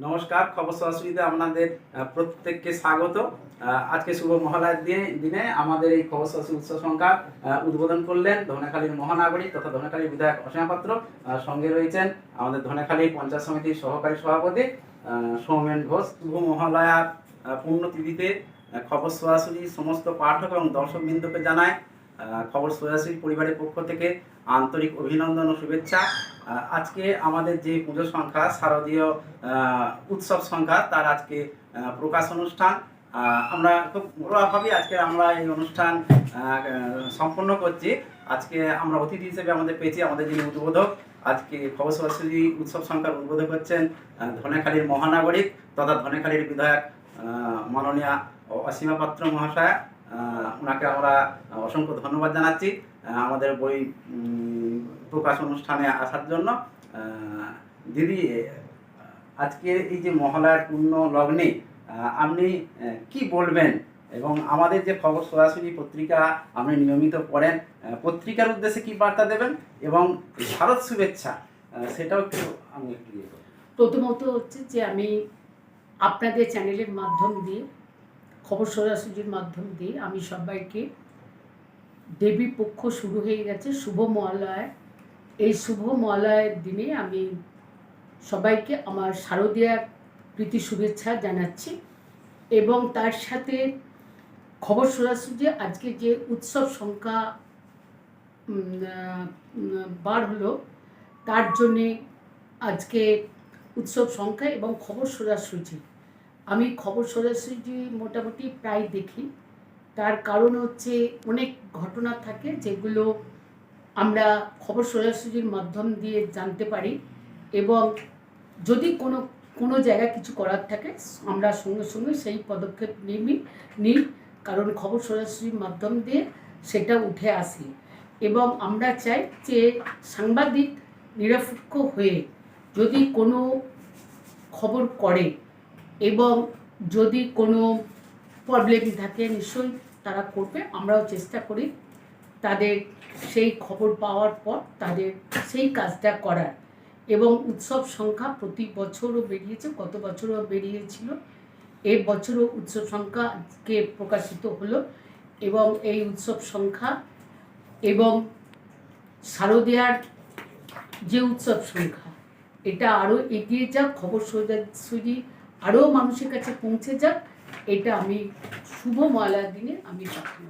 নমস্কার খবর সরাসরিতে আপনাদের প্রত্যেককে স্বাগত। আজকে শুভ মহালয়ার দিনে দিনে আমাদের এই খবর সরাসরি উৎসব সংখ্যা উদ্বোধন করলেন ধনেখালীর মহানাগরিক তথা ধনেখালীর বিধায়ক অসীমা পাত্র সঙ্গে রয়েছেন আমাদের ধনেখালী পঞ্চায়েত সমিতির সহকারী সভাপতি সৌমেন ঘোষ। শুভ মহালয়ার আহ, পুণ্যতিথিতে খবর সরাসরি সমস্ত পাঠক এবং দর্শকবৃন্দকে জানায় খবর সরাসরি পরিবারের পক্ষ থেকে আন্তরিক অভিনন্দন ও শুভেচ্ছা। আজকে আমাদের যে পুজো সংখ্যা, শারদীয় উৎসব সংখ্যা, তার আজকে প্রকাশ অনুষ্ঠান। আমরা খুব ঘরোয়াভাবে আজকে আমরা এই অনুষ্ঠান সম্পন্ন করছি। আজকে আমরা অতিথি হিসেবে আমাদের পেয়েছি আমাদের যিনি উদ্বোধক। আজকে খবর উৎসব সংখ্যার উদ্বোধক হচ্ছেন ধনেখালীর মহানাগরিক তথা ধনেখালীর বিধায়ক মাননীয়া অসীমা পাত্র মহাশয়া। ওনাকে আমরা অসংখ্য ধন্যবাদ জানাচ্ছি আমাদের বই প্রকাশ অনুষ্ঠানে আসার জন্য। দিদি আজকে এই যে মহালয়ার পূর্ণ লগ্নে আপনি কি বলবেন? এবং আমাদের যে খবর সরাসরি পত্রিকা আপনি নিয়মিত পড়েন পত্রিকার উদ্দেশ্যে কি বার্তা দেবেন? এবং ভারত শুভেচ্ছা সেটাও একটু আমি ইয়ে। প্রথমত হচ্ছে যে আমি আপনাদের চ্যানেলের মাধ্যম দিয়ে খবর সরাসরির মাধ্যম দিয়ে আমি সবাইকে দেবী পক্ষ শুরু হয়ে গেছে, শুভ মহালয় এই শুভ মহালয়ের দিনে আমি সবাইকে আমার শারদীয়ার প্রীতি শুভেচ্ছা জানাচ্ছি এবং তার সাথে খবর সরাসরি আজকে যে উৎসব সংখ্যা বার হলো, তার জন্যে আজকে উৎসব সংখ্যা এবং খবর সোজাসুজি আমি খবর সোজাসুজি মোটামুটি প্রায় দেখি। তার কারণ হচ্ছে অনেক ঘটনা থাকে যেগুলো আমরা খবর সোজাসুজির মাধ্যম দিয়ে জানতে পারি এবং যদি কোনো কোনো জায়গায় কিছু করার থাকে, আমরা সঙ্গে সঙ্গে সেই পদক্ষেপ নিই নিই, কারণ খবর সোজাসুজির মাধ্যম দিয়ে সেটা উঠে আসে। এবং আমরা চাই যে সাংবাদিক নিরপেক্ষ হয়ে যদি কোনো খবর করে এবং যদি কোনো প্রবলেম থাকে, নিশ্চয়ই তারা করবে। আমরাও চেষ্টা করি তাদের সেই খবর পাওয়ার পর তাদের সেই কাজটা করার। এবং উৎসব সংখ্যা প্রতি বছরও বেরিয়েছে, গত বছরও বেরিয়েছিল। এ বছরও উৎসব সংখ্যা আজকে প্রকাশিত হলো এবং এই উৎসব সংখ্যা এবং শারদীয়ার যে উৎসব সংখ্যা, এটা আরও এগিয়ে যাক। খবর সোজাসুজি আরও মানুষের কাছে পৌঁছে যাক এটা আমি শুভ ময়লার দিনে আমি প্রার্থনা